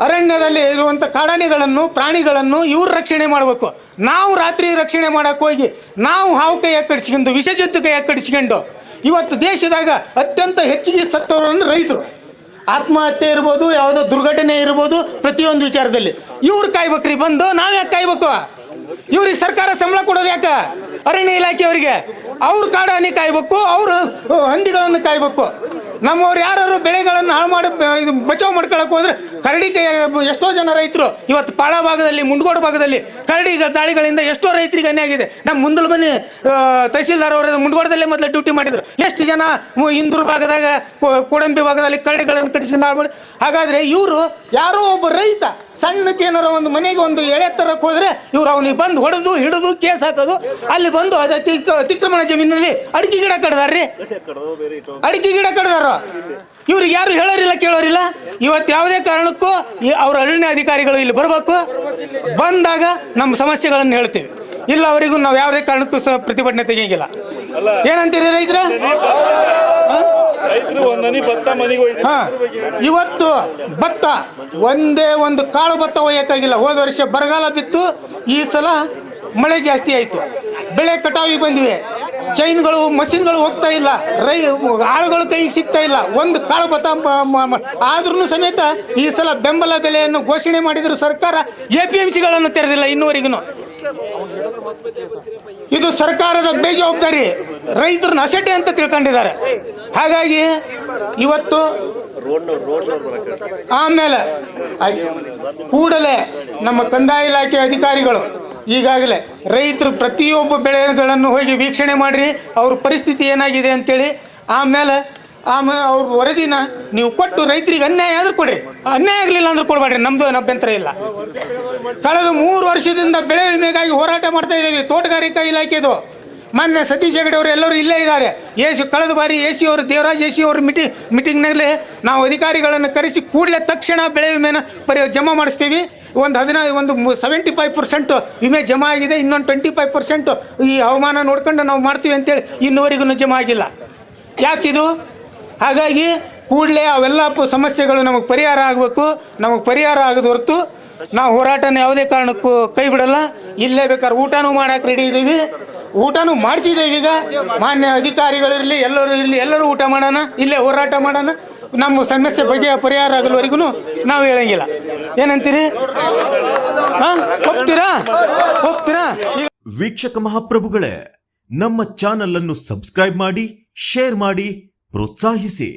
Speaker 1: ಅರಣ್ಯದಲ್ಲಿ ಇರುವಂಥ ಕಾಡಾನಿಗಳನ್ನು, ಪ್ರಾಣಿಗಳನ್ನು ಇವರು ರಕ್ಷಣೆ ಮಾಡಬೇಕು. ನಾವು ರಾತ್ರಿ ರಕ್ಷಣೆ ಮಾಡಕ್ಕೆ ಹೋಗಿ ನಾವು ಹಾವು ಕೈ ಕಡಿಸ್ಕೊಂಡು ವಿಷಜಂತು ಕೈ ಕಡಿಸ್ಕೊಂಡು ಇವತ್ತು ದೇಶದಾಗ ಅತ್ಯಂತ ಹೆಚ್ಚಿಗೆ ಸತ್ತವರು ಅಂದ್ರೆ ರೈತರು. ಆತ್ಮಹತ್ಯೆ ಇರ್ಬೋದು, ಯಾವುದೋ ದುರ್ಘಟನೆ ಇರ್ಬೋದು ಪ್ರತಿಯೊಂದು ವಿಚಾರದಲ್ಲಿ. ಇವ್ರು ಕಾಯ್ಬೇಕ್ರಿ ಬಂದು ನಾವ್ಯಾಕೆ ಕಾಯ್ಬೇಕು? ಇವ್ರಿಗೆ ಸರ್ಕಾರ ಸಂಬಳ ಕೊಡೋದು ಯಾಕೆ? ಅರಣ್ಯ ಇಲಾಖೆಯವರಿಗೆ ಅವ್ರು ಕಾಡು ಹನಿ ಕಾಯ್ಬೇಕು, ಅವರು ಹಂದಿಗಳನ್ನು ಕಾಯ್ಬೇಕು. ನಮ್ಮವ್ರು ಯಾರು ಬೆಳೆಗಳನ್ನು ಹಾಳು ಮಾಡಿ ಇದು ಬಚಾವ್ ಮಾಡ್ಕೊಳಕ್ಕೆ ಹೋದ್ರೆ ಕರಡಿ ಎಷ್ಟೋ ಜನ ರೈತರು ಇವತ್ತು ಪಾಳ ಭಾಗದಲ್ಲಿ, ಮುಂಡ್ಗೋಡು ಭಾಗದಲ್ಲಿ ಕರಡಿ ದಾಳಿಗಳಿಂದ ಎಷ್ಟೋ ರೈತರಿಗೆ ಅನ್ಯಾಯ ಆಗಿದೆ. ನಮ್ಮ ಮುಂದಲ ಮನೆ ತಹಸೀಲ್ದಾರ್ ಅವರ ಮುಂಡ್ಗೋಡದಲ್ಲೇ ಮೊದಲು ಡ್ಯೂಟಿ ಮಾಡಿದ್ರು. ಎಷ್ಟು ಜನ ಇಂದೂರು ಭಾಗದಾಗ ಕೋಡಂಬಿ ಭಾಗದಲ್ಲಿ ಕರಡಿಗಳನ್ನು ಕಟ್ಟಿಸಿ ಹಾಳು ಹಾಗಾದ್ರೆ ಇವರು ಯಾರೋ ಒಬ್ಬ ರೈತ ಸಣ್ಣಕ್ಕೆ ಏನಾರೋ ಒಂದು ಮನೆಗೆ ಒಂದು ಎಳೆ ತರಕ್ಕೆ ಹೋದ್ರೆ ಇವ್ರು ಅವನಿಗೆ ಬಂದು ಹೊಡೆದು, ಹಿಡಿದು, ಕೇಸ್ ಹಾಕೋದು. ಅಲ್ಲಿ ಬಂದು ಅದ ಅತಿ- ಅತಿಕ್ರಮಣ ಜಮೀನಲ್ಲಿ ಅಡಿಕೆ ಗಿಡ ಕಡ್ದಾರ್ರಿ. ಅಡಿಕೆ ಗಿಡ ಕಡ್ದಾರ? ಇವ್ರಿಗೆ ಯಾರು ಹೇಳೋರಿಲ್ಲ, ಕೇಳೋರಿಲ್ಲ? ಇವತ್ತು ಯಾವುದೇ ಕಾರಣಕ್ಕೂ ಅವ್ರ ಅರಣ್ಯ ಅಧಿಕಾರಿಗಳು ಇಲ್ಲಿ ಬರಬೇಕು. ಬಂದಾಗ ನಮ್ಮ ಸಮಸ್ಯೆಗಳನ್ನು ಹೇಳ್ತೀವಿ. ಇಲ್ಲ, ಅವರಿಗೂ ನಾವು ಯಾವುದೇ ಕಾರಣಕ್ಕೂ ಸಹ ಪ್ರತಿಭಟನೆ ತೆಗಿಯಂಗಿಲ್ಲ. ಏನಂತೀರಿ ರೈತರ? ಇವತ್ತು ಭತ್ತ ಒಂದೇ ಒಂದು ಕಾಳು ಭತ್ತ ಒಯ್ಯಕ್ಕಾಗಿಲ್ಲ. ಹೋದ ವರ್ಷ ಬರಗಾಲ ಬಿತ್ತು, ಈ ಸಲ ಮಳೆ ಜಾಸ್ತಿ ಆಯಿತು. ಬೆಳೆ ಕಟಾವಿಗೆ ಬಂದಿವೆ. ಚೈನ್ಗಳು, ಮಷಿನ್ಗಳು ಹೋಗ್ತಾ ಇಲ್ಲ. ರೈ, ಆಳುಗಳು ಕೈಗೆ ಸಿಗ್ತಾ ಇಲ್ಲ. ಒಂದು ಕಾಳು ಭತ್ತ ಆದ್ರೂ ಸಮೇತ ಈ ಸಲ ಬೆಂಬಲ ಬೆಲೆಯನ್ನು ಘೋಷಣೆ ಮಾಡಿದ್ರು ಸರ್ಕಾರ. ಎ ಪಿ ಎಂ ಸಿಗಳನ್ನು ತೆರೆದಿಲ್ಲ ಇನ್ನುವರೆಗೂ. ಇದು ಸರ್ಕಾರದ ಬೇಜವಾಬ್ದಾರಿ. ರೈತರನ್ನ ಅಸಡ್ಡೆ ಅಂತ ತಿಳ್ಕೊಂಡಿದ್ದಾರೆ. ಹಾಗಾಗಿ ಇವತ್ತು ಆಮೇಲೆ ಕೂಡಲೇ ನಮ್ಮ ಕಂದಾಯ ಇಲಾಖೆ ಅಧಿಕಾರಿಗಳು ಈಗಾಗಲೇ ರೈತರು ಪ್ರತಿಯೊಬ್ಬ ಬೆಳೆಗಳನ್ನು ಹೋಗಿ ವೀಕ್ಷಣೆ ಮಾಡಿರಿ, ಅವ್ರ ಪರಿಸ್ಥಿತಿ ಏನಾಗಿದೆ ಅಂತೇಳಿ ಆಮೇಲೆ ಆಮೇಲೆ ಅವ್ರ ವರದಿನ ನೀವು ಕೊಟ್ಟು ರೈತರಿಗೆ ಅನ್ಯಾಯ ಆದ್ರೂ ಕೊಡ್ರಿ. ಅನ್ಯಾಯ ಆಗಲಿಲ್ಲ ಅಂದ್ರೆ ಕೊಡಬೇಡ್ರಿ ನಮ್ಮದು ಅಭ್ಯಂತರ ಇಲ್ಲ. ಕಳೆದ ಮೂರು ವರ್ಷದಿಂದ ಬೆಳೆ ವಿಮೆಗಾಗಿ ಹೋರಾಟ ಮಾಡ್ತಾ ಇದ್ದೀವಿ, ತೋಟಗಾರಿಕಾ ಇಲಾಖೆದು. ಮಾನ್ಯ ಸತೀಶ್ ಹೆಗಡೆ ಅವರು ಎಲ್ಲರೂ ಇಲ್ಲೇ ಇದ್ದಾರೆ. ಎ ಸಿ ಕಳೆದ ಬಾರಿ ಎ ಸಿ ಅವರು, ದೇವರಾಜ್ ಎ ಸಿ ಅವರು ಮಿಟಿ ಮೀಟಿಂಗ್ನಲ್ಲಿ ನಾವು ಅಧಿಕಾರಿಗಳನ್ನು ಕರೆಸಿ ಕೂಡಲೇ ತಕ್ಷಣ ಬೆಳೆ ವಿಮೆನ ಪರಿ, ಜಮಾ ಮಾಡಿಸ್ತೀವಿ. ಒಂದು ಹದಿನೈದು ಒಂದು ಸೆವೆಂಟಿ ಫೈವ್ ಪರ್ಸೆಂಟು ವಿಮೆ ಜಮಾ ಆಗಿದೆ. ಇನ್ನೊಂದು ಟ್ವೆಂಟಿ ಫೈವ್ ಪರ್ಸೆಂಟ್ ಈ ಹವಾಮಾನ ನೋಡ್ಕೊಂಡು ನಾವು ಮಾಡ್ತೀವಿ ಅಂತೇಳಿ ಇನ್ನೂವರೆಗೂ ಜಮಾ ಆಗಿಲ್ಲ. ಯಾಕಿದು? ಹಾಗಾಗಿ ಕೂಡಲೇ ಅವೆಲ್ಲ ಸಮಸ್ಯೆಗಳು ನಮಗೆ ಪರಿಹಾರ ಆಗಬೇಕು. ನಮಗೆ ಪರಿಹಾರ ಆಗದ ಹೊರತು ನಾವು ಹೋರಾಟನ ಯಾವುದೇ ಕಾರಣಕ್ಕೂ ಕೈ ಬಿಡಲ್ಲ. ಇಲ್ಲೇ ಬೇಕಾದ್ರೆ ಊಟನೂ ಮಾಡಕ್ಕೆ ರೆಡಿ ಇದ್ದೀವಿ ಊಟನು ಮಾಡಿಸಿದ್ದೇವೆ ಈಗ. ಮಾನ್ಯ ಅಧಿಕಾರಿಗಳಿರಲಿ, ಎಲ್ಲರೂ ಇರಲಿ, ಎಲ್ಲರೂ ಊಟ ಮಾಡೋಣ, ಇಲ್ಲೇ ಹೋರಾಟ ಮಾಡೋಣ. ನಮ್ಮ ಸಮಸ್ಯೆ ಬಗೆಯ ಪರಿಹಾರ ಆಗಲ್ವರೆಗೂ ನಾವು ಹೇಳಂಗಿಲ್ಲ. ಏನಂತೀರಿ? ಹೋಗ್ತೀರಾ ಹೋಗ್ತೀರಾ ಒಪ್ತೀರಾ?
Speaker 4: ವೀಕ್ಷಕ ಮಹಾಪ್ರಭುಗಳೇ, ನಮ್ಮ ಚಾನಲ್ ಅನ್ನು ಸಬ್ಸ್ಕ್ರೈಬ್ ಮಾಡಿ, ಶೇರ್ ಮಾಡಿ, ಪ್ರೋತ್ಸಾಹಿಸಿ.